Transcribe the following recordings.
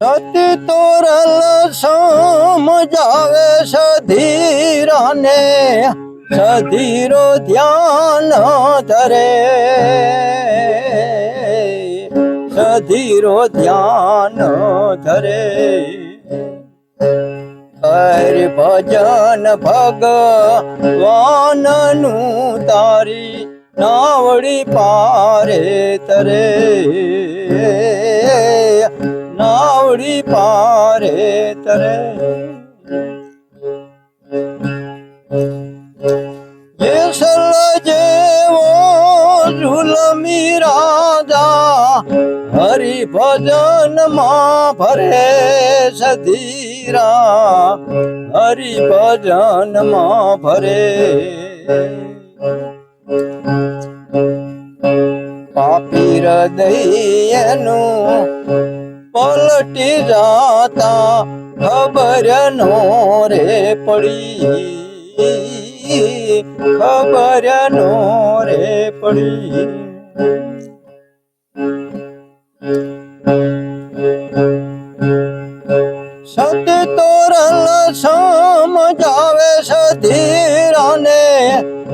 સતી તોરલ સમજાવે સધીરાને, સધીરો ધ્યાન ધરે. સધીરો ધ્યાન ધરે. હર ભજન ભગવાનનું તારી નાવડી પારે તરે. પારે તરે ઝુલમી રાજા હરિ ભજનમાં ભરે સધીરા હરિ ભજનમાં ભરે. પાપી હૃદયનું પલટી જાતા, ખબર નો રે પડી, ખબર નો રે પડી. સત તોરલ સમજાવે સધીરાને,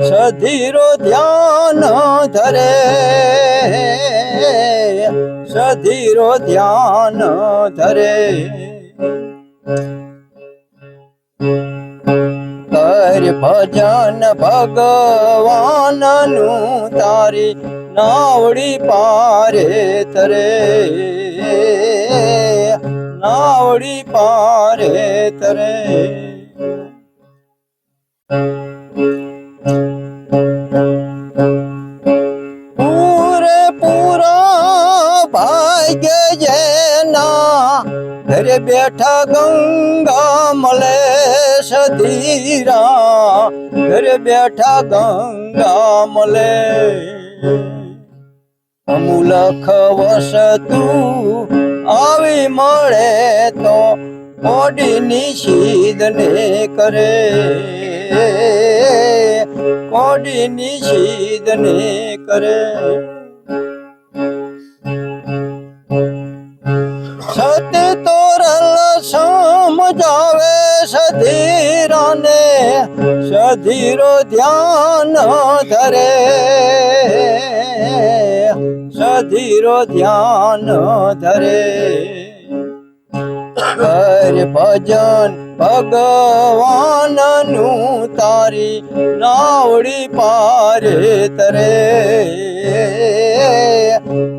સધીરો ધ્યાન ધરે. સધીરો ધ્યાન ધરે. કર ભજન ભગવાનનું તારી નાવડી પારે તરે. નાવડી પારે તરે. ભાગ્ય જેના ઘરે બેઠા ગંગા મળે સધીરા ઘરે બેઠા ગંગા મળે અમુલખ વસતું આવી મળે તો કોડીની શીદને કરે. કોડીની શીદને કરે. સધીરાને સધીરો ધ્યાન ધરે. સધીરો ધ્યાન ધરે. કર ભજન ભગવાનનું તારી નાવડી પારે તરે.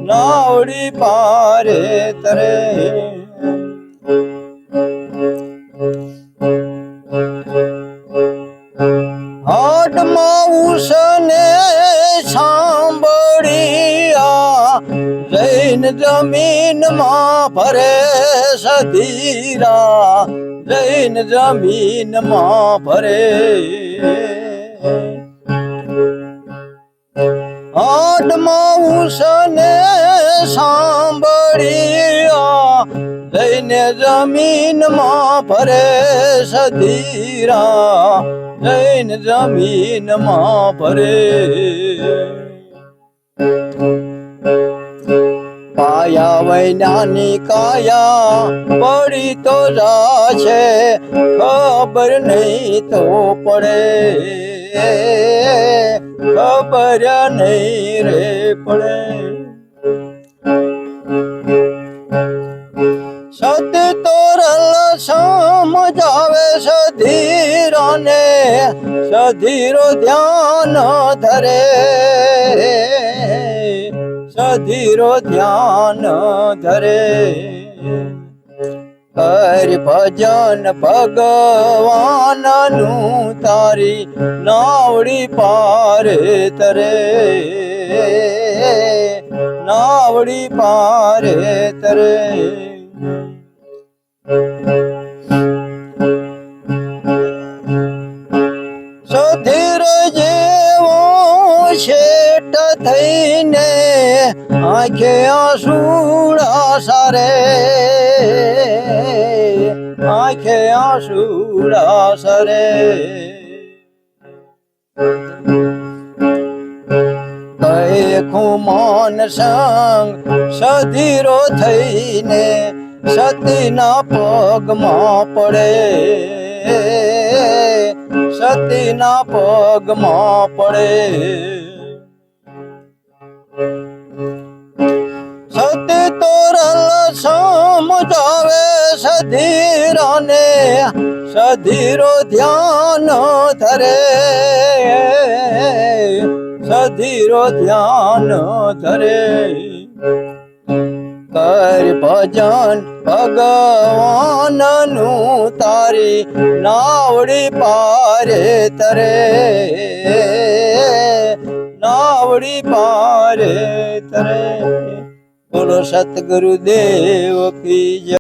નાવડી પારે તરે. જૈન જમીનમાં ફરે સધીરા જૈન જમીનમાં ફરે. હાડમાં ઉસને સાંભળ્યા. જૈન જમીનમાં ફરે સધીરા જૈન જમીનમાં ફરે. પાયા વૈનાની કાયા પડી તો છે ખબર નહીં તો પડે. ખબર નહીં રે પડે. સત તોરલ સમજાવે સધીરોને, સધીરો ધ્યાન ધરે. સધીરો ધ્યાન ધરે. કર ભજન ભગવાનનું તારી નાવડી પારે તરે. નાવડી પારે તરે. સુધીર જેવો શેઠ થઈને આંખે આંસુડા સારે આંખે આંસુડા સરે ખુમાન સંગ સધીરો થઈને સતીના પગમાં પડે. સતીના પગમાં પડે. તોરલ સમજાવે સધીરોને સધીરો ધ્યાન ધરે. સધીરો ધ્યાન ધરે. કર ભજન ભગવાનનું તારી નાવડી પારે તરે. નાવડી પારે તરે. બોલો સતગુરુ દેવ કી જય.